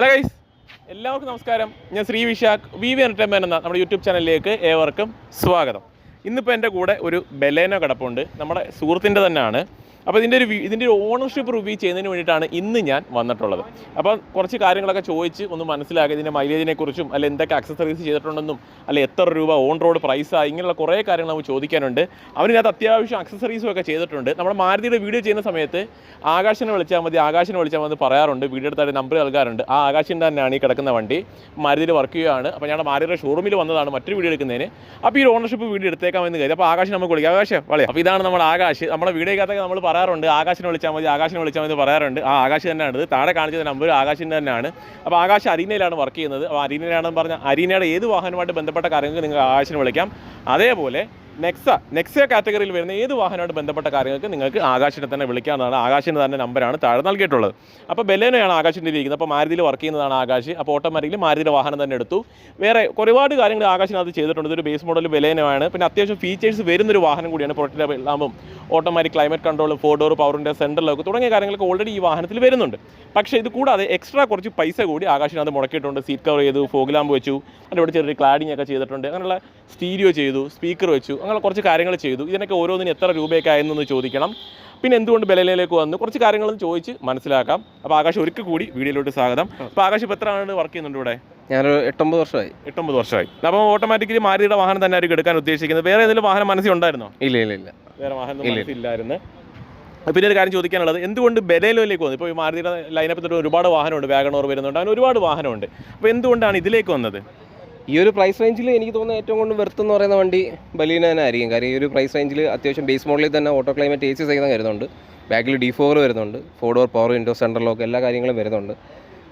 Hello guys എല്ലാവർക്കും നമസ്കാരം. ഞാൻ Sree Vishakh V V entertainment എന്ന നമ്മുടെ യൂട്യൂബ് ചാനലിലേക്ക് ഏവർക്കും സ്വാഗതം. ഇന്നിപ്പോൾ എന്റെ കൂടെ ഒരു ബലേനോ കിടപ്പുണ്ട്. നമ്മുടെ സുഹൃത്തിന്റെ തന്നെയാണ്. അപ്പോൾ ഇതിന്റെ ഒരു ഇതിന്റെ ഒരു ഓണർഷിപ്പ് റിവ്യൂ ചെയ്യുന്നതിന് വേണ്ടിയിട്ടാണ് ഇന്ന് ഞാൻ വന്നിട്ടുള്ളത്. അപ്പോൾ കുറച്ച് കാര്യങ്ങളൊക്കെ ചോദിച്ച് ഒന്ന് മനസ്സിലാക്കി ഇതിന്റെ മൈലേജിനെക്കുറിച്ചും അല്ലെ എന്തൊക്കെ അക്സസറീസ് ചെയ്തിട്ടുണ്ടെന്നും അല്ലെ എത്ര രൂപ ഓൺ റോഡ് പ്രൈസാണ് ഇങ്ങനെയുള്ള കുറേ കാര്യങ്ങൾ നമുക്ക് ചോദിക്കാനുണ്ട്. അവനകത്ത് അത്യാവശ്യം അക്സസറീസും ഒക്കെ ചെയ്തിട്ടുണ്ട്. നമ്മുടെ മാരുതിയുടെ വീഡിയോ ചെയ്യുന്ന സമയത്ത് ആകാശനെ വിളിച്ചാൽ മതി ആകാശനെ വിളിച്ചാൽ മതി പറയാറുണ്ട്. വീഡിയോ എടുത്താൽ നമ്പർ നൽകാറുണ്ട്. ആ ആകാശിന്റെ തന്നെയാണ് ഈ കിടക്കുന്ന വണ്ടി. മാരുതിയിൽ വർക്ക് ചെയ്യുകയാണ്. അപ്പോൾ ഞങ്ങളുടെ മാരുതിയുടെ ഷോറൂമിൽ വന്നതാണ് മറ്റൊരു വീഡിയോ എടുക്കുന്നതിന്. അപ്പോൾ ഈ ഓണർഷിപ്പ് വീഡിയോ എടുത്തേക്കാമെന്ന് കരുതി. അപ്പോൾ ആകാശം നമുക്ക് വിളിക്കാം. ആകാശം വളരെ അപ്പോൾ ഇതാണ് നമ്മുടെ ആകാശ്. നമ്മുടെ വീഡിയോക്കകത്തൊക്കെ നമ്മൾ പറയാറുണ്ട്. ആകാശിനെ വിളിച്ചാൽ മതി ആകാശിനെ വിളിച്ചാൽ മതി പറയാറുണ്ട്. ആ ആകാശ് തന്നെയാണ് ഇത്. താഴെ കാണിച്ചത് നമ്പർ ആകാശിന്റെ തന്നെയാണ്. അപ്പോൾ ആകാശ് അരീനയിലാണ് വർക്ക് ചെയ്യുന്നത്. അപ്പോൾ അരീനയിലാണെന്ന് പറഞ്ഞാൽ അരീനയുടെ ഏത് വാഹനവുമായിട്ട് ബന്ധപ്പെട്ട കാര്യങ്ങൾക്ക് നിങ്ങൾ ആകാശിനെ വിളിക്കാം. അതേപോലെ നെക്സ നെക്സ കാറ്റഗറിയിൽ വരുന്ന ഏത് വാഹനമായിട്ട് ബന്ധപ്പെട്ട കാര്യങ്ങൾക്ക് നിങ്ങൾക്ക് ആകാശിനെ തന്നെ വിളിക്കാവുന്നതാണ്. ആകാശിന്റെ തന്നെ നമ്പറാണ് താഴെ നൽകിയിട്ടുള്ളത്. അപ്പോൾ ബെലേനയാണ് ആകാശിന്റെ ഇരിക്കുന്നത്. അപ്പോൾ മാരുതിയിൽ വർക്ക് ചെയ്യുന്നതാണ് ആകാശ്. അപ്പോൾ ഓട്ടോമാറ്റിക്കലി മാരുതിയുടെ വാഹനം തന്നെ എടുത്തു. വേറെ ഒരുപാട് കാര്യങ്ങൾ ആകാശിനകത്ത് ചെയ്തിട്ടുണ്ട്. ഇതൊരു ബേസ് മോഡൽ ബെലേനയാണ്. പിന്നെ അത്യാവശ്യം ഫീച്ചേഴ്സ് വരുന്നൊരു വാഹനം കൂടിയാണ് protect ലാമ്പും automatic climate control four door പവറിന്റെ ലോക്ക് തുടങ്ങിയ കാര്യങ്ങളൊക്കെ ഓൾറെഡി ഈ വാഹനത്തിൽ വരുന്നുണ്ട്. പക്ഷേ ഇത് കൂടാതെ എക്സ്ട്രാ കുറച്ച് പൈസ കൂടി ആകാശിനകത്ത് മുടക്കിയിട്ടുണ്ട്. സീറ്റ് കവർ ചെയ്തു ഫോഗ് ലാമ്പ് വെച്ചു. അതിന്റെ ഇവിടെ ചെറിയൊരു ക്ലാഡിങ് ഒക്കെ ചെയ്തിട്ടുണ്ട്. അങ്ങനെയുള്ള സ്റ്റീരിയോ ചെയ്തു സ്പീക്കർ വെച്ചു. അങ്ങനെ കുറച്ച് കാര്യങ്ങൾ ചെയ്തു. ഇതിനൊക്കെ ഓരോന്നിന് എത്ര രൂപയൊക്കെ ആയെന്നൊന്ന് ചോദിക്കണം. പിന്നെ എന്തുകൊണ്ട് ബലയിലേക്ക് വന്നു? കുറച്ച് കാര്യങ്ങളൊന്ന് ചോദിച്ച് മനസ്സിലാക്കാം. അപ്പോൾ ആകാശ് ഒരിക്കൽ കൂടി വീഡിയോയിലോട്ട് സ്വാഗതം. അപ്പോൾ ആകാശ് ഇപ്പോൾ എത്ര ആണ് വർക്ക് ചെയ്യുന്നുണ്ട് ഇവിടെ? ഞാനൊരു എട്ടൊമ്പത് വർഷമായി. എട്ടൊമ്പത് വർഷമായി. അപ്പോൾ ഓട്ടോമാറ്റിക്കലി മാരുതിയുടെ വാഹനം തന്നെ ആയിരിക്കും എടുക്കാൻ ഉദ്ദേശിക്കുന്നത്. വേറെ ഏതെങ്കിലും വാഹനം മനസ്സിൽ ഉണ്ടായിരുന്നോ? ഇല്ല ഇല്ല ഇല്ല. വേറെ വാഹനം ഇല്ലായിരുന്നു പിന്നെ ഒരു കാര്യം ചോദിക്കാനുള്ളത്. എന്തുകൊണ്ട് ബലേലോയിലേക്ക് വന്നു? ഇപ്പോൾ ഈ മാരുതിയുടെ ലൈനപ്പിൽ ഒരുപാട് വാഹനമുണ്ട്. വാഗണോർ വരുന്നുണ്ട്. അങ്ങനെ ഒരുപാട് വാഹനമുണ്ട്. അപ്പോൾ എന്തുകൊണ്ടാണ് ഇതിലേക്ക് വന്നത്? ഈ ഒരു പ്രൈസ് റേഞ്ചിൽ എനിക്ക് തോന്നുന്ന ഏറ്റവും കൂടുതൽ വെർത്ത് എന്ന് പറയുന്ന വണ്ടി ബലീന തന്നെ ആയിരിക്കും. കാര്യം ഈ ഒരു പ്രൈസ് റേഞ്ചിൽ അത്യാവശ്യം ബേസ് മോഡലിൽ തന്നെ ഓട്ടോ ക്ലൈമറ്റ് എ സി സഹിതം വരുന്നുണ്ട്. ബാക്കിൽ ഡി ഫോർ വരുന്നുണ്ട്. Four door power window central lock എല്ലാ കാര്യങ്ങളും വരുന്നുണ്ട്.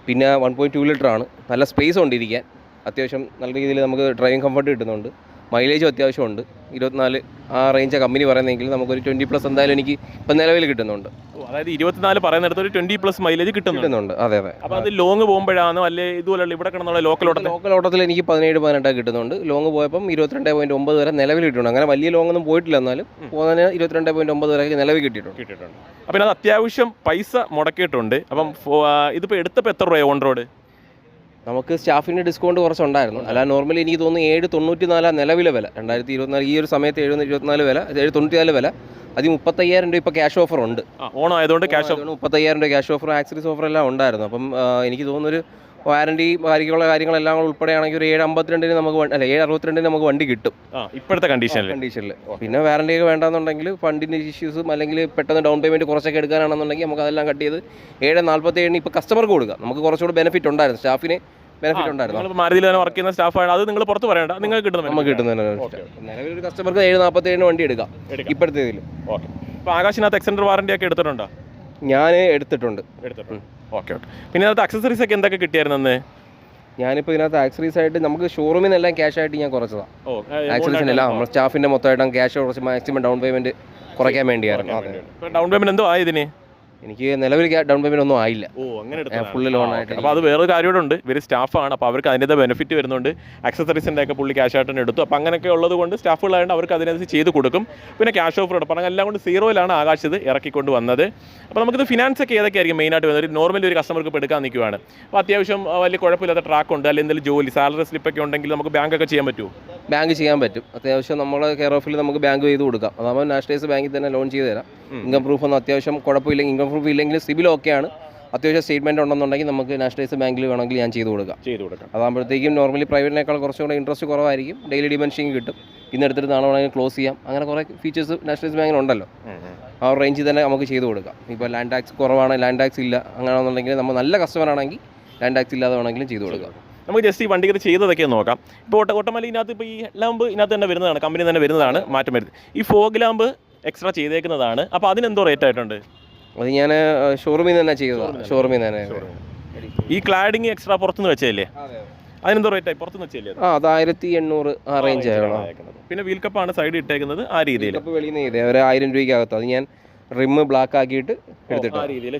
പിന്നെ വൺ പോയിന്റ് ടു ലിറ്റർ ആണ്. നല്ല സ്പേസ് ഉണ്ട് ഇരിക്കാൻ. അത്യാവശ്യം നല്ല രീതിയിൽ നമുക്ക് ഡ്രൈവിംഗ് കംഫർട്ട് കിട്ടുന്നുണ്ട്. മൈലേജും അത്യാവശ്യമുണ്ട്. ഇരുപത്തിനാല് ആ റേഞ്ച് കമ്പനി പറയുന്നതെങ്കിൽ നമുക്കൊരു ട്വന്റി പ്ലസ് എന്തായാലും എനിക്ക് ഇപ്പം നിലവിൽ കിട്ടുന്നുണ്ട്. അതായത് ഇരുപത്തിനാല് പറയുന്നിടത്ത് ഒരു ട്വന്റി പ്ലസ് മൈലേജ് കിട്ടുന്നുണ്ട്. അതെ അതെ. അപ്പോൾ അത് ലോങ് പോകുമ്പോഴാണ് അല്ലെ ഇതുപോലെ ഇവിടെ കിടന്നുള്ള ലോക്കൽ ഓട്ടം ലോക്കൽ ഓട്ടത്തിൽ എനിക്ക് പതിനേഴ് പതിനെട്ടാ കിട്ടുന്നുണ്ട്. ലോങ് പോയപ്പം ഇരുപത്തിരണ്ട് പോയിന്റ് ഒമ്പത് വരെ നിലവിൽ കിട്ടുന്നുണ്ട് അങ്ങനെ വലിയ ലോങ് ഒന്നും പോയിട്ടില്ല എന്നാലും പോകുന്നതിന് ഇരുപത്തിരണ്ട് പോയിന്റ് ഒമ്പത് വരെ നിലവിൽ കിട്ടിയിട്ടുണ്ട്. കിട്ടിയിട്ടുണ്ട്. അപ്പം അത് അത്യാവശ്യം പൈസ മുടക്കിയിട്ടുണ്ട്. അപ്പം ഇതിപ്പോൾ എടുത്തപ്പോൾ എത്ര രൂപയാണ് ഓൺ റോഡ് നമുക്ക് സ്റ്റാഫിന്റെ ഡിസ്കൗണ്ട് കുറച്ചുണ്ടായിരുന്നു. അല്ല നോർമലി എനിക്ക് തോന്നുന്നു ഏഴ് തൊണ്ണൂറ്റി നാലാ നിലവിലെ വില. രണ്ടായിരത്തി ഇരുപത്തിനാല് ഈ ഒരു സമയത്ത് എഴുപത് ഇരുപത്തിനാല് വില ഏഴ് തൊണ്ണൂറ്റി നാല് വില. അതിൽ മുപ്പത്തയ്യായിരം രൂപ ഇപ്പോൾ ക്യാഷ് ഓഫർ ഉണ്ട്. ഓണം ആയതുകൊണ്ട് ക്യാഷ് ഓഫർ മുപ്പത്തയ്യായിരം രൂപ ക്യാഷ് ഓഫർ ആക്സറീസ് ഓഫർ എല്ലാം ഉണ്ടായിരുന്നു. അപ്പം എനിക്ക് തോന്നുന്നൊരു വാറണ്ടി ബാക്കിയുള്ള കാര്യങ്ങളെല്ലാം കൂടെ ഉൾപ്പെടെയാണെങ്കിൽ ഒരു ഏഴ് അമ്പത്തിരണ്ടിന് നമുക്ക് വണ്ടി- അല്ല ഏഴ് അറുപത്തിരണ്ടിന് നമുക്ക് വണ്ടി കിട്ടും. ആ ഇപ്പോഴത്തെ കണ്ടീഷനിൽ കണ്ടീഷനിൽ പിന്നെ വാറണ്ടി ഒക്കെ വേണ്ടെന്നുണ്ടെങ്കിൽ ഫണ്ടിന്റെ ഇഷ്യൂസും അല്ലെങ്കിൽ പെട്ടെന്ന് ഡൗൺ പേയ്മെന്റ് കുറച്ചൊക്കെ എടുക്കാനാണെന്നുണ്ടെങ്കിൽ നമുക്ക് അതെല്ലാം കട്ട് ചെയ്ത് ഏഴ് നാൽപ്പത്തി ഏഴിന് ഇപ്പോൾ കസ്റ്റമർക്ക് കൊടുക്കാം. നമുക്ക് കുറച്ചുകൂടി ബെനിഫിറ്റ് ഉണ്ടായിരുന്നു. സ്റ്റാഫിന് ബെനിഫിറ്റ് ഉണ്ടായിരുന്നു. നിങ്ങൾ മാരുതിയിൽ തന്നെ വർക്ക് ചെയ്യുന്ന സ്റ്റാഫാണ് അത് നിങ്ങൾ പുറത്ത് പറയണ്ട. നിങ്ങൾക്ക് കിട്ടുന്ന നമുക്ക് കിട്ടുന്നതിന് നിലവിൽ ഒരു കസ്റ്റമർക്ക് ഏഴ് നാൽപ്പത്തി ഏഴിന് വണ്ടി എടുക്കാം. എടുക്കാം. ഇപ്പോഴത്തെ ഇതിൽ ഓക്കെ അപ്പോൾ ആകാശിനകത്ത് എക്സ്റ്റൻഡർ വാറണ്ടി ഒക്കെ എടുത്തിട്ടുണ്ടോ? ഞാൻ എടുത്തിട്ടുണ്ട്. എടുത്തിട്ടുണ്ട്. Okay okay. പിന്നെ അതിനകത്ത് അക്സസറീസ് ഒക്കെ എന്തൊക്കെ കിട്ടിയായിരുന്നു അന്ന്? ഞാനിപ്പോൾ ഇതിനകത്ത് ആക്സറീസ് ആയിട്ട് നമുക്ക് ഷോറൂമിൽ നിന്നെല്ലാം ക്യാഷ് ആയിട്ട് ഞാൻ കുറച്ചതാണ് ആക്സറീസിനെല്ലാം നമ്മൾ സ്റ്റാഫിന്റെ മൊത്തമായിട്ടും ക്യാഷ് കുറച്ച് മാക്സിമം ഡൗൺ പേയ്മെന്റ് കുറയ്ക്കാൻ വേണ്ടിയായിരുന്നു. ഡൗൺ പേയ്മെന്റ് എന്തോ ആയതിന് എനിക്ക് നിലവിൽ ഡൗൺ പേയ്മെന്റ് ഒന്നും ആയില്ല. ഓ അങ്ങനെ ഫുള്ള് ലോൺ ആയിട്ട് അപ്പോൾ അത് വേറൊരു കാര്യമുണ്ട് ഇവർ സ്റ്റാഫാണ് അപ്പോൾ അവർക്ക് അതിന്റെ ബെനിഫിറ്റ് വരുന്നുണ്ട്. അക്സസറീസിന്റെ ഒക്കെ പുള്ളി ക്യാഷ് ആയിട്ട് തന്നെ എടുത്തു. അപ്പോൾ അങ്ങനെയൊക്കെ ഉള്ളത് കൊണ്ട് സ്റ്റാഫുകളായതുകൊണ്ട് അവർക്ക് അതിനനുസരിച്ച് ചെയ്ത് കൊടുക്കും. പിന്നെ ക്യാഷ് ഓഫർ എടുക്കും അങ്ങനെ എല്ലാം കൊണ്ട് സീറോയിലാണ് ആകാശ് ഇത് ഇറക്കിക്കൊണ്ട് വന്നത്. അപ്പോൾ നമുക്കിത് ഫിനാൻസ് ഒക്കെ ഏതൊക്കെയായിരിക്കും മെയിനായിട്ട് വരുന്നത്? നോർമലി ഒരു കസ്റ്റമർക്ക് ഇപ്പോൾ എടുക്കാൻ നിൽക്കുവാണ്. അപ്പോൾ അത്യാവശ്യം വലിയ കുഴപ്പമില്ലാത്ത ട്രാക്ക് ഉണ്ട്. അല്ലെങ്കിൽ എന്തെങ്കിലും ജോലി സാലറി സ്ലിപ്പൊക്കെ ഉണ്ടെങ്കിൽ നമുക്ക് ബാങ്ക് ഒക്കെ ചെയ്യാൻ പറ്റുമോ ബാങ്ക് ചെയ്യാൻ പറ്റും. അത്യാവശ്യം നമ്മളെ കെയർ ഓഫിൽ നമുക്ക് ബാങ്ക് ചെയ്ത് കൊടുക്കാം. അതാകുമ്പോൾ നാഷണലൈസ് ബാങ്കിൽ തന്നെ ലോൺ ചെയ്ത് തരാം. ഇൻകം പ്രൂഫ് ഒന്നും അത്യാവശ്യം കുഴപ്പമില്ലെങ്കിൽ ഇൻകം പ്രൂഫ് ഇല്ലെങ്കിൽ സിബിൽ ആണ്. അത്യാവശ്യം സ്റ്റേറ്റ്മെന്റ് ഉണ്ടെന്നുണ്ടെങ്കിൽ നമുക്ക് നാഷണലൈസ് ബാങ്കിൽ വേണമെങ്കിൽ ഞാൻ ചെയ്ത് കൊടുക്കാം. ചെയ്ത് കൊടുക്കാം. അതാകുമ്പോഴത്തേക്കും നോർമലി പ്രൈവറ്റിനേക്കാൾ കുറച്ചും കൂടെ ഇൻട്രസ്റ്റ് കുറവായിരിക്കും. ഡെയിലി ഡിമെൻഷിങ് കിട്ടും. ഇന്ന് എടുത്തിട്ട് നാളെ വേണമെങ്കിൽ ക്ലോസ് ചെയ്യാം. അങ്ങനെ കുറേ ഫീച്ചേഴ്സ് നാഷണലൈസ് ബാങ്കിനുണ്ടല്ലോ ആ റേഞ്ചിൽ തന്നെ നമുക്ക് ചെയ്ത് കൊടുക്കാം. ഇപ്പോൾ ലാൻഡ് ടാക്സ് കുറവാണ് ലാൻഡ് ടാക്സ് ഇല്ല അങ്ങനെയാണെന്നുണ്ടെങ്കിൽ നമ്മൾ നല്ല കസ്റ്റമർ ആണെങ്കിൽ ലാൻഡ് ടാക്സ് ഇല്ലാതെ വേണമെങ്കിലും ചെയ്ത് കൊടുക്കാം. നമുക്ക് ജസ്റ്റ് ഈ വണ്ടിക്ക് ചെയ്തതൊക്കെ നോക്കാം. ഇപ്പോൾ ഓട്ടോമാറ്റിക് ഇതിനകത്ത് ഇപ്പോൾ ഈ ലാമ്പ് ഇതിനകത്ത് തന്നെ വരുന്നതാണ് കമ്പനി തന്നെ വരുന്നതാണ് മാറ്റം വരുന്നത്. ഈ ഫോഗ് ലാമ്പ് എക്സ്ട്രാ ചെയ്തേക്കുന്നതാണ്. അപ്പോൾ അതിനെന്തോ റേറ്റ് ആയിട്ടുണ്ട്? അത് ഞാൻ ഷോറൂമിൽ നിന്ന് തന്നെ ചെയ്തതാണ് ഷോറൂമിൽ നിന്ന് തന്നെ. ഈ ക്ലാഡിങ് എക്സ്ട്രാ പുറത്തുനിന്ന് വെച്ചല്ലേ അതിനെന്തോ റേറ്റ് ആയി? പുറത്തുനിന്ന് വെച്ചല്ലേ ആ അത് ആയിരത്തി എണ്ണൂറ് ആ റേഞ്ച് ആയിരുന്നു. പിന്നെ വീൽ കപ്പാണ് സൈഡ് ഇട്ടേക്കുന്നത് ആ രീതിയിൽ കപ്പ് വെളിയിൽ നിന്ന് ചെയ്തേ. ഒരു ആയിരം രൂപയ്ക്കകത്ത്. അത് ഞാൻ റിമ്മ് ബ്ലാക്ക് ആക്കിയിട്ട് എടുത്തിട്ട് ആ രീതിയിൽ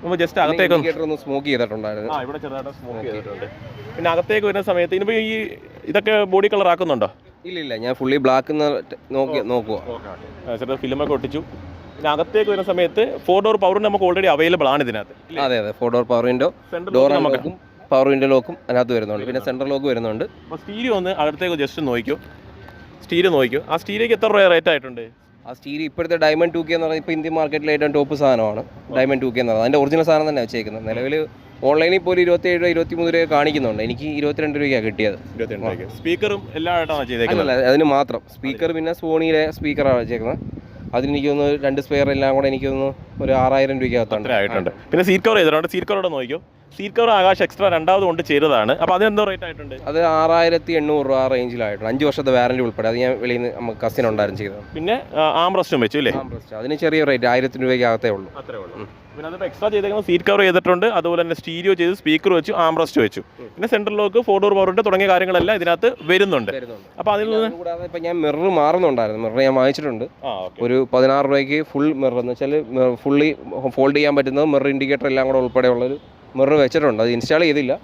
നമ്മൾ ജസ്റ്റ് അകത്തേക്ക് ഒന്ന് ഒന്ന് സ്മോക്ക് ചെയ്തിട്ടുണ്ടായിരുന്നു. ആ ഇവിടെ ചെറുതായിട്ട് സ്മോക്ക് ചെയ്തിട്ടുണ്ട്. പിന്നെ അകത്തേക്ക് വരുന്ന സമയത്ത് ഇനിയിപ്പോൾ ഈ ഇതൊക്കെ ബോഡി കളർ ആക്കുന്നുണ്ടോ? ഇല്ല ഇല്ല ഞാൻ ഫുള്ളി ബ്ലാക്ക് നോക്കി നോക്കുക ചെറുത് ഫിലിമൊക്കെ ഒട്ടിച്ചു. പിന്നെ അകത്തേക്ക് വരുന്ന സമയത്ത് ഫോർ ഡോർ പവർ നമുക്ക് ഓൾറെഡി അവൈലബിൾ ആണ് ഇതിനകത്ത്. അതെ അതെ. Four door power window door നമുക്ക് പവർ വിൻഡോ ലോക്കും അതിനകത്ത് വരുന്നുണ്ട്. പിന്നെ സെൻട്രൽ ലോക്ക് വരുന്നുണ്ട്. അപ്പോൾ സ്റ്റീരിയോ ഒന്ന് അടുത്തേക്ക് ജസ്റ്റ് നോക്കിയോ സ്റ്റീരിയോ നോക്കിയോ ആ സ്റ്റീരിയോക്ക് എത്ര രൂപ റേറ്റ് ആയിട്ടുണ്ട്? ആ സ്റ്റീൽ ഇപ്പോഴത്തെ ഡയമണ്ട് ടു കെ എന്ന് പറയുന്നത് ഇപ്പോൾ ഇന്ത്യൻ മാർക്കറ്റിലെ ഏറ്റവും ടോപ്പ് സാധനമാണ്. ഡയമണ്ട് ടു കെ എന്ന് പറയുന്നത്. അതിന്റെ ഒറിജിനൽ സാധനം തന്നെ വെച്ചേക്കുന്നത്. നിലവിൽ ഓൺലൈനിൽ പോലും ഇരുപത്തേഴ് രൂപ ഇരുപത്തിമൂന്ന് രൂപ കാണിക്കുന്നുണ്ട്. എനിക്ക് ഇരുപത്തിരണ്ട് രൂപയാണ് കിട്ടിയത്. സ്പീക്കറും എല്ലാ അതിന് മാത്രം. സ്പീക്കർ പിന്നെ സോണിയിലെ സ്പീക്കറാണ് വെച്ചേക്കുന്നത്. അതിന് തോന്നുന്നു രണ്ട് സ്പെയർ എല്ലാം കൂടെ എനിക്കൊന്ന് ഒരു ആറായിരം രൂപയ്ക്കകത്താണ് ആയിട്ടുണ്ട്. പിന്നെ സീറ്റ് കവർ ചെയ്തിട്ടുണ്ട് സീറ്റ് കവർ നോക്കിയോ സീറ്റ് കവർ ആകാശ് എക്സ്ട്രാ രണ്ടാമത് കൊണ്ട് ചെയ്തതാണ്. അപ്പോൾ അതിനെന്തോ റേറ്റ് ആയിട്ടുണ്ട്? അത് ആറായിരത്തി എണ്ണൂറ് രൂപ ആ റേഞ്ചിലായിട്ടുണ്ട് അഞ്ച് വർഷത്തെ വാറന്റി ഉൾപ്പെടെ. അത് ഞാൻ വെളിയിൽ നിന്ന് നമുക്ക് കസിൻ ഉണ്ടായിരുന്നു ചെയ്തത്. പിന്നെ ആംബ്രസ്റ്റും വെച്ചു അല്ലേ? അതിന് ചെറിയ റേറ്റ് ആയിരത്തി രൂപയ്ക്കകത്തേ ഉള്ളൂ. അത്രേ ഉള്ളൂ. പിന്നെ അതിപ്പോൾ എക്സ്ട്രാ ചെയ്തേക്കുന്ന സീറ്റ് കവർ ചെയ്തിട്ടുണ്ട്. അതുപോലെ തന്നെ സ്റ്റീരിയോ ചെയ്ത് സ്പീക്കർ വെച്ചു ആംറസ്റ്റ് വെച്ചു. പിന്നെ സെൻട്രൽ ലോക്ക് ഫോർ ഡോർ പവറിന്റെ തുടങ്ങിയ കാര്യങ്ങളെല്ലാം ഇതിനകത്ത് വരുന്നുണ്ട്. വരുന്നുണ്ട്. അപ്പോൾ അതിൽ നിന്ന് കൂടാതെ ഇപ്പം ഞാൻ മിറർ മാറുന്നുണ്ടായിരുന്നു. മിറർ ഞാൻ വാങ്ങിച്ചിട്ടുണ്ട്. ഒരു പതിനാറ് രൂപയ്ക്ക് ഫുൾ മിറർ എന്ന് വെച്ചാൽ ഫുള്ളി ഫോൾഡ് ചെയ്യാൻ പറ്റുന്നത് മിറർ ഇൻഡിക്കേറ്റർ എല്ലാം കൂടെ ഉൾപ്പെടെയുള്ളൊരു മിറർ വെച്ചിട്ടുണ്ട്. അത് ഇൻസ്റ്റാൾ ചെയ്തില്ല.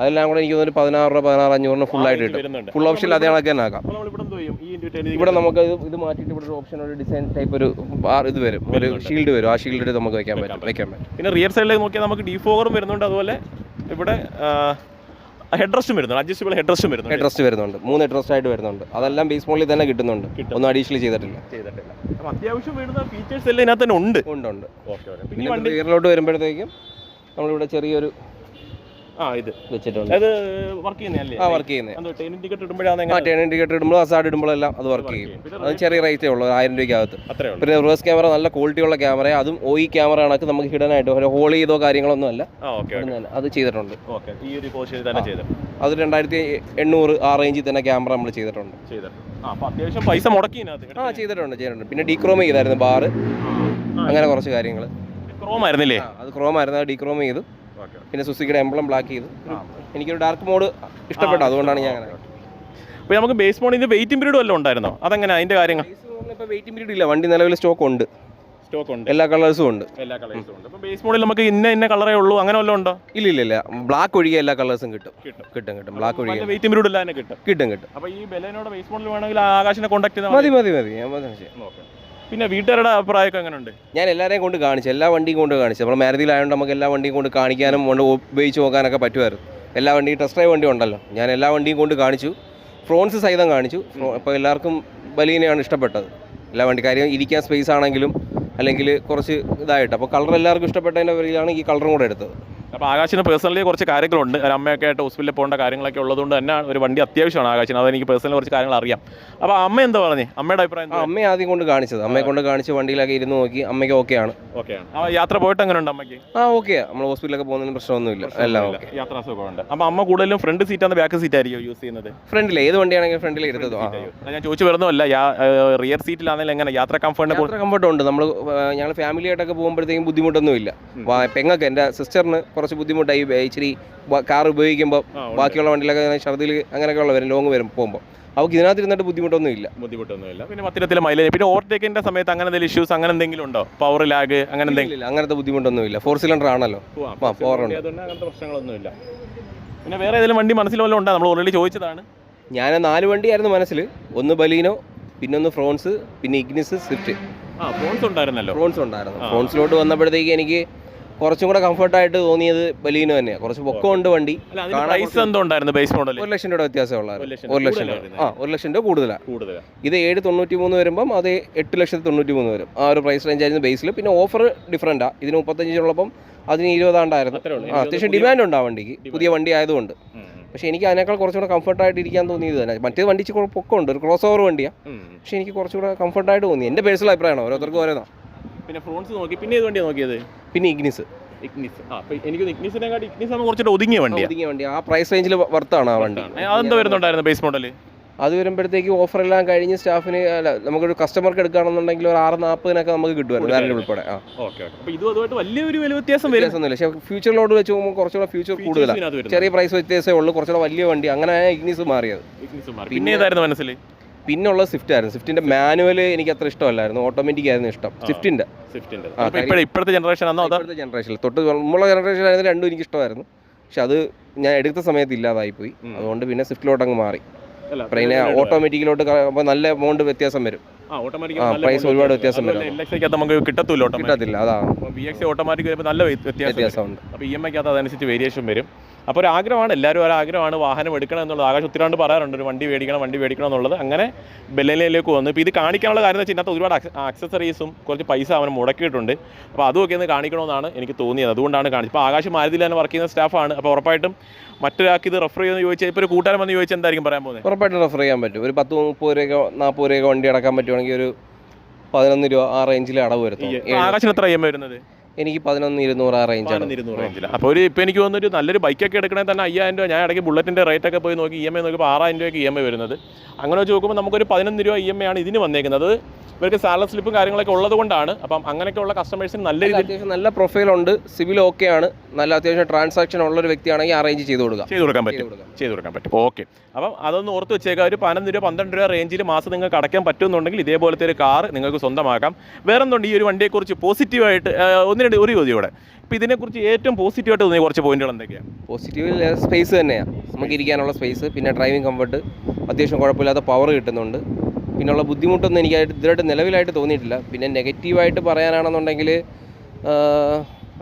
അതെല്ലാം കൂടെ എനിക്ക് തോന്നുന്നു ഒരു പതിനാറ് രൂപ പതിനാറ് അഞ്ഞൂറിന് ഫുൾ ആയിട്ട് കിട്ടും ഫുൾ ഓപ്ഷൻ അതേ കണക്ക് തന്നെ ആക്കാം. ഇവിടെ നമുക്ക് ഇത് മാറ്റിയിട്ട് ഇവിടെ ഒരു ഓപ്ഷൻ ഒരു ഡിസൈൻ ടൈപ്പ് ഒരു ഇത് വരും. ഒരു ഷീൽഡ് വരും. ആ ഷീൽഡ് നമുക്ക് വെക്കാൻ പറ്റും. വെക്കാൻ പറ്റും. പിന്നെ റിയർ സൈഡിലേക്ക് നോക്കിയാൽ നമുക്ക് ഡിഫോഗറും വരുന്നുണ്ട്. അതുപോലെ ഇവിടെ ഹെഡ് റെസ്റ്റും വരുന്നുണ്ട്. അഡ്ജസ്റ്റബിൾ ഹെഡ് റെസ്റ്റും വരുന്നുണ്ട്. ഹെഡ് റെസ്റ്റ് വരുന്നുണ്ട്. മൂന്ന് ഹെഡ് റെസ്റ്റ് ആയിട്ട് വരുന്നുണ്ട്. അതെല്ലാം ബേസ് മോളിൽ തന്നെ കിട്ടുന്നുണ്ട്. ഒന്നും അഡീഷണൽ ചെയ്തിട്ടില്ല. ചെയ്തിട്ടില്ല. അത്യാവശ്യം വരുന്ന ഫീച്ചേഴ്സ് എല്ലാം ഇതിനകത്ത് തന്നെ ഉണ്ട്. ഉണ്ട് ഉണ്ട്. ഓക്കെ പിന്നെ പിന്നെ വണ്ടി റിയറിലോട്ട് വരുമ്പോഴത്തേക്കും നമ്മളിവിടെ ചെറിയൊരു ആ ഇത്. വെച്ചിട്ടുണ്ട്. അത് വർക്ക് ചെയ്യുന്നതല്ലേ? ആ വർക്ക് ചെയ്യുന്നത് ട്രെയിൻ ടിക്കറ്റ് ഇടുമ്പോഴാണ് ആ ടേൺ ഇൻഡിക്കേറ്റർ ഇടുമ്പോൾ അസാഡ് ഇടുമ്പോഴെല്ലാം അത് വർക്ക് ചെയ്യും. അത് ചെറിയ റേറ്റേ ഉള്ളൂ ആയിരം രൂപയ്ക്കകത്ത്. പിന്നെ റിവേഴ്സ് ക്യാമറ നല്ല ക്വാളിറ്റി ഉള്ള ക്യാമറ അതും ഓയി ക്യാമറ കണക്ക് നമുക്ക് ഹിഡൻ ആയിട്ട് ഹോൾ ചെയ്തോ കാര്യങ്ങളൊന്നും അല്ല അത് ചെയ്തിട്ടുണ്ട്. അത് രണ്ടായിരത്തി എണ്ണൂറ് ആ റേഞ്ചിൽ തന്നെ ക്യാമറ നമ്മൾ ചെയ്തിട്ടുണ്ട്. അത്യാവശ്യം പൈസ മുടക്കി ആ ചെയ്തിട്ടുണ്ട് ചെയ്തിട്ടുണ്ട്. പിന്നെ ഡീക്രോം ചെയ്തായിരുന്നു ബാറ് അങ്ങനെ കുറച്ച് കാര്യങ്ങൾ ക്രോം ആയിരുന്നില്ലേ? അത് ക്രോം ആയിരുന്നു ഡീക്രോം ചെയ്തു. പിന്നെ സുസുക്കിയുടെ എംബ്ലം ബ്ലാക്ക് ചെയ്തു. എനിക്കൊരു ഡാർക്ക് മോഡ് ഇഷ്ടപ്പെട്ടു അതുകൊണ്ടാണ് ഞാൻ അങ്ങനെ. അപ്പോൾ നമുക്ക് ബേസ് മോഡിന്റെ വെയിറ്റിംഗ് പീരീഡ് വല്ലതും ഉണ്ടായിരുന്നോ? അതെങ്ങനെ അതിന്റെ കാര്യങ്ങൾ? ഇപ്പോൾ വെയിറ്റിംഗ് പീരീഡ് ഇല്ല. വണ്ടി നിലവിൽ സ്റ്റോക്ക് ഉണ്ട്. സ്റ്റോക്ക് ഉണ്ട്. എല്ലാ കളേഴ്സും ഉണ്ട്. എല്ലാ കളേഴ്സും ഉണ്ട്. അപ്പോൾ ബേസ് മോഡിൽ നമുക്ക് ഇന്ന ഇന്ന കളറേ ഉള്ളൂ അങ്ങനെ വല്ലതും ഉണ്ടോ? ഇല്ല ഇല്ല ഇല്ല. ബ്ലാക്ക് ഒഴികെ എല്ലാ കളേഴ്സും കിട്ടും. കിട്ടും. കിട്ടും കിട്ടും. ബ്ലാക്ക് ഒഴികെ വെയിറ്റിംഗ് പീരീഡ് ഇല്ല തന്നെ കിട്ടും. കിട്ടും കിട്ടും. അപ്പോൾ ഈ ബെലേനോട് ബേസ് മോഡിൽ വേണമെങ്കിൽ ആകാശിനെ കോൺടാക്ട് ചെയ്താൽ മതി. മതി മതി ഞാൻ. ഓക്കെ. പിന്നെ വീട്ടുകാരുടെ അഭിപ്രായമൊക്കെ എങ്ങനെയുണ്ട് ഞാൻ എല്ലാവരെയും കൊണ്ട് കാണിച്ചു എല്ലാ വണ്ടിയും കൊണ്ട് കാണിച്ചു. നമ്മൾ മാരുതിയിലായതുകൊണ്ട് നമുക്ക് എല്ലാ വണ്ടിയും കൊണ്ട് കാണിക്കാനും കൊണ്ട് ഉപയോഗിച്ച് നോക്കാനൊക്കെ പറ്റുമായിരുന്നു. എല്ലാ വണ്ടിയും ടെസ്റ്റ് ഡ്രൈവ് വണ്ടി ഉണ്ടല്ലോ. ഞാൻ എല്ലാ വണ്ടിയും കൊണ്ട് കാണിച്ചു. ഫ്രോൺസ് സഹിതം കാണിച്ചു. അപ്പോൾ എല്ലാവർക്കും ബലീനെയാണ് ഇഷ്ടപ്പെട്ടത്. എല്ലാ വണ്ടി കാര്യം ഇരിക്കാൻ സ്പേസ് ആണെങ്കിലും അല്ലെങ്കിൽ കുറച്ച് ഇതായിട്ട്. അപ്പോൾ കളർ എല്ലാവർക്കും ഇഷ്ടപ്പെട്ടതിന്റെ പേരിലാണ് ഈ കളറും കൂടെ എടുത്തത്. അപ്പോൾ ആകാശിന് പേഴ്സണലി കുറച്ച് കാര്യങ്ങളുണ്ട്. ഒരു അമ്മയൊക്കെ ആയിട്ട് ഹോസ്പിറ്റലിൽ പോകേണ്ട കാര്യങ്ങളൊക്കെ ഉള്ളതുകൊണ്ട് തന്നെ ഒരു വണ്ടി അത്യാവശ്യമാണ് ആകാശിന്. അതെനിക്ക് പേഴ്സണലി കുറച്ച് കാര്യങ്ങൾ അറിയാം. അപ്പോൾ അമ്മ എന്താ പറഞ്ഞു? അമ്മയുടെ അഭിപ്രായം അമ്മ അമ്മയെ ആദ്യം കൊണ്ട് കാണിച്ചത്. അമ്മയെ കൊണ്ട് കാണിച്ച് വണ്ടിയിലൊക്കെ ഇരുന്ന് നോക്കി അമ്മയ്ക്ക് ഓക്കെയാണ് ഓക്കെയാണ് ആ യാത്ര പോയിട്ട് അങ്ങനെ ഉണ്ട് അമ്മയ്ക്ക്? ആ ഓക്കെ നമ്മൾ ഹോസ്പിറ്റലൊക്കെ പോകുന്നതിന് പ്രശ്നമൊന്നുമില്ല. എല്ലാം ഓക്കെ യാത്ര സുഖമുണ്ട്. അപ്പോൾ അമ്മ കൂടുതലും ഫ്രണ്ട് സീറ്റാണ് ബാക്ക് സീറ്റ് ആയിരിക്കും യൂസ് ചെയ്യുന്നത്? ഫ്രണ്ടിൽ ഏത് വണ്ടിയാണെങ്കിലും ഫ്രണ്ടിൽ ഇരുത്തതോ ഞാൻ ചോദിച്ചു വരുന്നതല്ല. റിയർ സീറ്റിലാണെങ്കിലും എങ്ങനെ? യാത്ര കംഫർട്ട് ഉണ്ട്. നമ്മൾ ഞങ്ങൾ ഫാമിലി ആയിട്ടൊക്കെ പോകുമ്പോഴത്തേക്കും ബുദ്ധിമുട്ടൊന്നുമില്ല. പെങ്ങൾക്ക് എന്റെ സിസ്റ്ററിന് കുറച്ച് ബുദ്ധിമുട്ടായി. ഇച്ചിരി കാർ ഉപയോഗിക്കുമ്പോൾ ബാക്കിയുള്ള വണ്ടിയിലൊക്കെ ഇങ്ങനെ അങ്ങനെയൊക്കെ അങ്ങനെയൊക്കെയുള്ള വരും ലോങ് വരും പോകുമ്പോൾ അവർക്ക് ഇതിനകത്ത് ഇരുന്നിട്ട് ബുദ്ധിമുട്ടൊന്നും ഇല്ല ബുദ്ധിമുട്ടൊന്നുമില്ല. പിന്നെ പത്തിരത്തിലെ മൈലേജ് പിന്നെ ഓവർടേക്കിന്റെ സമയത്ത് അങ്ങനെ എന്തെങ്കിലും ഇഷ്യൂസ് അങ്ങനെ എന്തെങ്കിലും ഉണ്ടോ? പവർ ലാഗ് അങ്ങനെ എന്തെങ്കിലും? ഇല്ല അങ്ങനത്തെ ബുദ്ധിമുട്ടൊന്നും ഇല്ല ഫോർ സിലിണ്ടർ ആണല്ലോ ആ പവർ ഉണ്ട്. അങ്ങനത്തെ അങ്ങനത്തെ പ്രശ്നങ്ങളൊന്നുമില്ല. പിന്നെ വേറെ ഏതെങ്കിലും വണ്ടി മനസ്സിൽ വല്ലതും ഉണ്ടോ? നമ്മൾ ഓൾറെഡി ചോദിച്ചതാണ്. ഞാൻ നാല് വണ്ടിയായിരുന്നു മനസ്സിൽ ഒന്ന് ബലീനോ പിന്നെ ഒന്ന് ഫ്രോൺസ് പിന്നെ ഇഗ്നിസ് സ്വിഫ്റ്റ്. ആ ഫ്രോൺസ് ഉണ്ടായിരുന്നല്ലോ. ഫ്രോൺസ് ഉണ്ടായിരുന്നു. ഫ്രോൺസിലോട്ട് വന്നപ്പോഴത്തേക്ക് എനിക്ക് കുറച്ചും കൂടെ കംഫർട്ടായിട്ട് തോന്നിയത് ബലീനോ തന്നെയാണ് കുറച്ച് പൊക്കമുണ്ട് വണ്ടി. പ്രൈസ് എന്തോ ഉണ്ടായിരുന്നു ബേസ് മോഡൽ ഒരു ലക്ഷം രൂപ വ്യത്യാസമുള്ള ഒരു ലക്ഷം രൂപ. ആ ഒരു ലക്ഷം രൂപ കൂടുതലാണ് ഇത് ഏഴ് തൊണ്ണൂറ്റി മൂന്ന് വരുമ്പം അത് എട്ട് ലക്ഷത്തി തൊണ്ണൂറ്റി മൂന്ന് വരും. ആ ഒരു പ്രൈസ് റേഞ്ച് ആയിരുന്നു ബേസിൽ പിന്നെ ഓഫർ ഡിഫറന്റാണ് ഇതിന് മുപ്പത്തഞ്ചിനുള്ളപ്പം അതിന് ഇരുപതാണ്ടായിരുന്നു. ആ അത്യാവശ്യം ഡിമാൻഡ് ഉണ്ട് ആ വണ്ടിക്ക്. പുതിയ വണ്ടി ആയതുകൊണ്ട്. പക്ഷെ എനിക്ക് അതിനേക്കാൾ കുറച്ചുകൂടെ കംഫർട്ടായിട്ട് ഇരിക്കാൻ തോന്നിയത് തന്നെ. മറ്റേ വണ്ടി പൊക്കമുണ്ട്. ഒരു ക്രോസ് ഓവർ വണ്ടിയാണ് പക്ഷെ എനിക്ക് കുറച്ചുകൂടെ കംഫർട്ടായിട്ട് തോന്നി. എന്റെ പേഴ്സണൽ അഭിപ്രായമാണ് ഓരോരുത്തർക്കും ഓരോന്നാണ് പിന്നെ ഫ്രോൺസ് നോക്കി. പിന്നെ ഏത് വണ്ടിയാണ് നോക്കിയത്? പിന്നെ ഇഗ്നിസ്. ഇഗ്നിസ്. ആ അപ്പോൾ എനിക്ക് ഇഗ്നിസിനെക്കാട്ടി ഇഗ്നിസ് ആണ് കുറച്ചുകൂടെ ഒതുങ്ങിയ വണ്ടി ഒതുങ്ങിയ വണ്ടി ആ പ്രൈസ് റേഞ്ചിൽ വർത്താണ് ആ വണ്ടി? അതെന്താ വരുന്നുണ്ടായിരുന്നു ബേസ് മോഡൽ അത് വരുമ്പോഴത്തേക്ക് ഓഫർ എല്ലാം കഴിഞ്ഞ് സ്റ്റാഫിന് അല്ല നമുക്കൊരു കസ്റ്റമർക്ക് എടുക്കുകയാണെന്നുണ്ടെങ്കിൽ ഒരു ആറ് നാൽപ്പതിനൊക്കെ നമുക്ക് കിട്ടുമായിരുന്നു വാറണ്ടി ഉൾപ്പെടെ. ആ. ഓക്കെ അപ്പോൾ ഇതും അതുമായിട്ട് വലിയൊരു വില വ്യത്യാസം വ്യത്യാസമൊന്നുമില്ല. പക്ഷേ ഫ്യൂച്ചറിലോട് വെച്ച് പോകുമ്പോൾ കുറച്ചുകൂടെ ഫ്യൂച്ചർ കൂടുതലാണ് ചെറിയ പ്രൈസ് വ്യത്യാസമേ ഉള്ളൂ. കുറച്ചുകൂടെ വലിയ വണ്ടി. അങ്ങനെ ഇഗ്നിസ് മാറിയത്. ഇഗ്നിസ് മാറി. പിന്നെ ഏതായിരുന്നു മനസ്സിൽ പിന്നെ ഉള്ളത് സ്വിഫ്റ്റ് ആയിരുന്നു. സ്വിഫ്റ്റിന്റെ മാനുവൽ എനിക്ക് അത്ര ഇഷ്ടമല്ലായിരുന്നു. ഓട്ടോമാറ്റിക് ആയിരുന്നു ഇഷ്ടം. സ്വിഫ്റ്റിന്റെ. ഇപ്പോഴത്തെ ജനറേഷൻ ജനറേഷൻ ഇപ്പോഴത്തെ തൊട്ട് മുമ്പുള്ള ജനറേഷൻ ആയിരുന്നു രണ്ടും എനിക്ക് ഇഷ്ടമായിരുന്നു. പക്ഷെ അത് ഞാൻ എടുത്ത സമയത്ത് ഇല്ലാതായി പോയി അതുകൊണ്ട് പിന്നെ സ്വിഫ്റ്റിലോട്ട് അങ്ങ് മാറി. അല്ല പിന്നെ ഓട്ടോമാറ്റിക്കിലോട്ട് നല്ല എമൗണ്ട് വ്യത്യാസം വരും. പ്രൈസ് ഒരുപാട് വ്യത്യാസം വരും. നമുക്ക് കിട്ടത്തില്ല അതാണ് ബി എക്സ് ഓട്ടോമാറ്റിക് നല്ല. വ്യത്യാസമുണ്ട്. അപ്പോൾ ഇ എം ഐക്കകത്ത് അതനുസരിച്ച് വേരിയേഷൻ വരും. അപ്പോൾ ഒരു ആഗ്രഹമാണ് എല്ലാവരും ഒരു ആഗ്രഹമാണ് വാഹനം എടുക്കണം എന്നുള്ളത്. ആകാശം ഒത്തിരാണ്ട് പറയാറുണ്ട് ഒരു വണ്ടി മേടിക്കണം വണ്ടി മേടിക്കണം എന്നുള്ളത്. അങ്ങനെ ബെല്ലയിലേക്ക് വന്നു. ഇപ്പോൾ ഇത് കാണിക്കാനുള്ള കാര്യം എന്ന് വെച്ചാൽ ഇതിനകത്ത് ഒരുപാട് അക്സസറീസും കുറച്ച് പൈസ അവൻ മുടക്കിയിട്ടുണ്ട്. അപ്പോൾ അതുമൊക്കെ ഒന്ന് കാണിക്കണമെന്നാണ് എനിക്ക് തോന്നിയത്. അതുകൊണ്ടാണ് കാണിച്ചത്. ഇപ്പോൾ ആകാശം മാരുതിയിൽ തന്നെ വർക്ക് ചെയ്യുന്ന സ്റ്റാഫാണ് അപ്പോൾ ഉറപ്പായിട്ടും മറ്റൊരാൾക്ക് ഇത് റെഫർ ചെയ്യുമെന്ന് ചോദിച്ചാൽ ഇപ്പോൾ ഒരു കൂട്ടുകാരൻ വന്ന് ചോദിച്ചാൽ എന്തായിരിക്കും പറയാൻ പോകുന്നത്? ഉറപ്പായിട്ടും റെഫർ ചെയ്യാൻ പറ്റും. ഒരു പത്ത് മുപ്പത് രൂപയൊക്കെ നാൽപ്പത് രൂപയൊക്കെ വണ്ടി അടക്കാൻ പറ്റുവാണെങ്കിൽ ഒരു പതിനൊന്ന് രൂപ ആ റേഞ്ചിൽ അടവ് വരുത്തും. ആകാശത്തിന് എത്ര ഇ എം വരുന്നത്? എനിക്ക് പതിനൊന്ന് ഇരുന്നൂറ് ആ റേഞ്ചാണ് അപ്പോൾ ഒരു ഇപ്പോൾ എനിക്ക് തോന്നുന്നു ഒരു നല്ലൊരു ബൈക്കൊക്കെ എടുക്കണമെങ്കിൽ തന്നെ അയ്യായിരം രൂപ. ഞാൻ ഇടയ്ക്ക് ബുള്ളറ്റിന്റെ റേറ്റ് ഒക്കെ പോയി നോക്കി ഇ എം ഐ നോക്കിയപ്പോൾ ആറായിരം രൂപയ്ക്ക് ഇ എം ഐ വരുന്നത്. അങ്ങനെ വെച്ച് നോക്കുമ്പോൾ നമുക്കൊരു പതിനൊന്ന് രൂപ ഇ എം ഐ ആണ് ഇതിന് വന്നേക്കുന്നത്. ഇവർക്ക് സാലറി സ്ലിപ്പും കാര്യങ്ങളൊക്കെ ഉള്ളത് കൊണ്ടാണ്. അപ്പം അങ്ങനെയൊക്കെയുള്ള കസ്റ്റമേഴ്സിന് നല്ല രീതിയിൽ അത്യാവശ്യം നല്ല പ്രൊഫൈലുണ്ട് സിവിൽ ഓക്കെ ആണ്. നല്ല അത്യാവശ്യം ട്രാൻസാക്ഷൻ ഉള്ള ഒരു വ്യക്തിയാണെങ്കിൽ അറേഞ്ച് ചെയ്ത് കൊടുക്കുക ചെയ്ത് കൊടുക്കാൻ പറ്റും. ചെയ്ത് കൊടുക്കാൻ പറ്റും. ഓക്കെ അപ്പം അതൊന്ന് ഓർത്ത് വെച്ചേക്കാം ഒരു പതിനൊന്ന് രൂപ പന്ത്രണ്ട് രൂപ റേഞ്ചിൽ മാസം നിങ്ങൾക്ക് അടയ്ക്കാൻ പറ്റുമെന്നുണ്ടെങ്കിൽ ഇതേപോലത്തെ ഒരു കാർ നിങ്ങൾക്ക് സ്വന്തമാക്കാം. വേറെ എന്തുണ്ട് ഈ ഒരു വണ്ടിയെക്കുറിച്ച് പോസിറ്റീവായിട്ട് ഒന്ന് രണ്ട് ഒരു ചോദ്യം ഇവിടെ. ഇപ്പോൾ ഇതിനെക്കുറിച്ച് ഏറ്റവും പോസിറ്റീവായിട്ട് തോന്നിയ കുറച്ച് പോയിന്റുകൾ എന്തൊക്കെയാണ് പോസിറ്റീവ് സ്പേസ് തന്നെയാണ് നമുക്ക് ഇരിക്കാനുള്ള സ്പേസ് പിന്നെ ഡ്രൈവിംഗ് കംഫർട്ട് അത്യാവശ്യം കുഴപ്പമില്ലാത്ത പവർ കിട്ടുന്നുണ്ട്. പിന്നെയുള്ള ബുദ്ധിമുട്ടൊന്നും എനിക്കായിട്ട് ഇതുവരായിട്ട് നിലവിലായിട്ട് തോന്നിയിട്ടില്ല. പിന്നെ നെഗറ്റീവായിട്ട് പറയാനാണെന്നുണ്ടെങ്കിൽ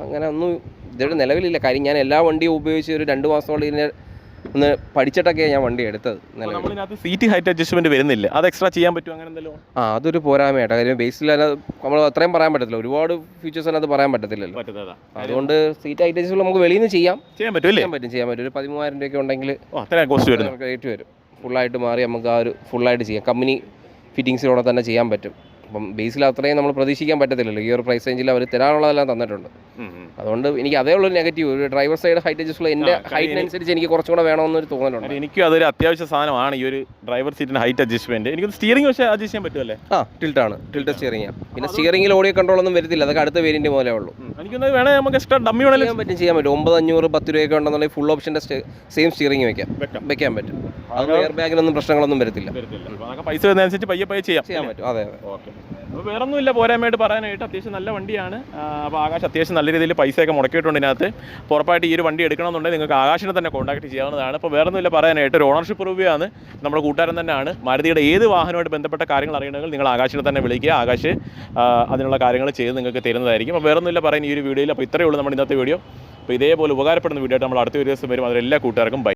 അങ്ങനെ ഒന്നും ഇതുവരെ നിലവിലില്ല. കാര്യം ഞാൻ എല്ലാ വണ്ടിയും ഉപയോഗിച്ച് ഒരു രണ്ട് മാസം കൊണ്ട് ഇതിനെ ഒന്ന് പഠിച്ചിട്ടൊക്കെയാണ് ഞാൻ വണ്ടി എടുത്തത് നിലവിൽ. നമ്മളിതിനകത്ത് സീറ്റ് ഹൈറ്റ് അഡ്ജസ്റ്റ്മെന്റ് വരുന്നില്ല. അത് എക്സ്ട്രാ ചെയ്യാൻ പറ്റും അങ്ങനെ എന്തെങ്കിലും ആ അതൊരു പോരായ്മയായിട്ട്. കാര്യം ബേസിൽ നമ്മൾ അത്രയും പറയാൻ പറ്റത്തില്ല. ഒരുപാട് ഫീച്ചേഴ്സ് അതിനകത്ത് പറയാൻ പറ്റത്തില്ലല്ലോ. പറ്റുന്നതാ അതുകൊണ്ട് സീറ്റ് ഐറ്റംസുകൾ നമുക്ക് വെളിയിൽ നിന്ന് ചെയ്യാം. ചെയ്യാൻ പറ്റും അല്ലേ? ചെയ്യാൻ പറ്റും ചെയ്യാൻ പറ്റും. ഒരു പതിമൂവായിരം രൂപയൊക്കെ ഉണ്ടെങ്കിൽ ഓ കോസ്റ്റ് വരുന്നു നമുക്ക് റേറ്റ് വരും. ഫുള്ളായിട്ട് മാറി നമുക്ക് ആ ഒരു ഫുള്ളായിട്ട് ചെയ്യാം. കമ്പനി ഫിറ്റിങ്സിലൂടെ തന്നെ ചെയ്യാൻ പറ്റും. അപ്പം ബേസിൽ അത്രയും നമ്മൾ പ്രതീക്ഷിക്കാൻ പറ്റത്തില്ലല്ലോ. ഈ ഒരു പ്രൈസ് റേഞ്ചിൽ അവർ തരാനുള്ളതെല്ലാം തന്നിട്ടുണ്ട്. അതുകൊണ്ട് എനിക്ക് അതേ ഉള്ളൊരു നെഗറ്റീവ് ഒരു ഡ്രൈവർ സൈഡ് ഹൈറ്റ് അഡ്ജസ്റ്റ് എന്റെ ഹൈറ്റ് അനുസരിച്ച് ഹൈറ്റിനനുസരിച്ച് എനിക്ക് കുറച്ചും കൂടെ വേണമെന്നൊരു തോന്നലുണ്ട്. എനിക്കും അതൊരു അത്യാവശ്യ സാധനമാണ്. ഈ ഒരു ഡ്രൈവർ സീറ്റിന്റെ ഹൈറ്റ് അഡ്ജസ്റ്റ്മെന്റ് എനിക്ക് സ്റ്റിയറിംഗ് പക്ഷേ അഡ്ജസ്റ്റ് ചെയ്യാൻ പറ്റുമല്ലേ? ആ ടിൽട്ടാണ് ടിൽട്ട് സ്റ്റിയറിംഗ് പിന്നെ സ്റ്റിയറിംഗിൽ ഓഡിയോ കൺട്രോൾ ഒന്നും വരത്തില്ല. അതൊക്കെ അടുത്ത വേരിയന്റ് പോലെ ഉള്ളൂ. എനിക്കൊന്ന് വേണേ നമുക്ക് എക്സ്ട്രാ ഡമ്മി വേണമെങ്കിൽ ചെയ്യാൻ പറ്റും ചെയ്യാൻ പറ്റും. ഒമ്പത് അഞ്ഞൂറ് പത്ത് രൂപയൊക്കെ ഉണ്ടെന്നുണ്ടെങ്കിൽ ഫുൾ ഓപ്ഷന്റെ സെയിം സ്റ്റിയറിംഗ് വെക്കാം. വെക്കാം. വെക്കാൻ പറ്റും. അത് എയർ ബാഗിനൊന്നും പ്രശ്നങ്ങളൊന്നും വരത്തില്ല. പൈസ വരുന്നതനുസരിച്ച് പയ്യെ പയ്യെ ചെയ്യാം. ചെയ്യാൻ പറ്റും. അതെ അതെ. ഓക്കെ. അപ്പോൾ വേറെ ഒന്നുമില്ല പോരായ്മയായിട്ട് പറയാനായിട്ട് അത്യാവശ്യം നല്ല വണ്ടിയാണ്. അപ്പോൾ ആകാശ് അത്യാവശ്യം നല്ല രീതിയിൽ പൈസയൊക്കെ മുടക്കിയിട്ടുണ്ട് ഇതിനകത്ത്. അപ്പോൾ ഉറപ്പായിട്ട് ഈ ഒരു വണ്ടി എടുക്കണമെന്നുണ്ടെങ്കിൽ നിങ്ങൾക്ക് ആകാശിനെ തന്നെ കോൺടാക്ട് ചെയ്യാവുന്നതാണ്. അപ്പോൾ വേറെ ഒന്നുമില്ല പറയാനായിട്ട് ഒരു ഓണർഷിപ്പ് റിവ്യൂ നമ്മുടെ കൂട്ടുകാരൻ തന്നെയാണ്. മാരുതിയുടെ ഏത് വാഹനമായിട്ട് ബന്ധപ്പെട്ട കാര്യങ്ങൾ അറിയണമെങ്കിൽ നിങ്ങൾ ആകാശിനെ തന്നെ വിളിക്കുക. ആകാശ് അതിനുള്ള കാര്യങ്ങൾ ചെയ്ത് നിങ്ങൾക്ക് തരുന്നതായിരിക്കും. അപ്പോൾ വേറെ ഒന്നുമില്ല പറയാൻ ഈ ഒരു വീഡിയോയിൽ. അപ്പോൾ ഇത്രയേ ഉള്ളൂ നമ്മുടെ ഇന്നത്തെ വീഡിയോ. അപ്പോൾ ഇതേപോലെ ഉപകാരപ്പെടുന്ന വീഡിയോ ആയിട്ട് നമ്മൾ അടുത്ത ഒരു ദിവസം വരും. അതിലെല്ലാ കൂട്ടുകാർക്കും ബൈ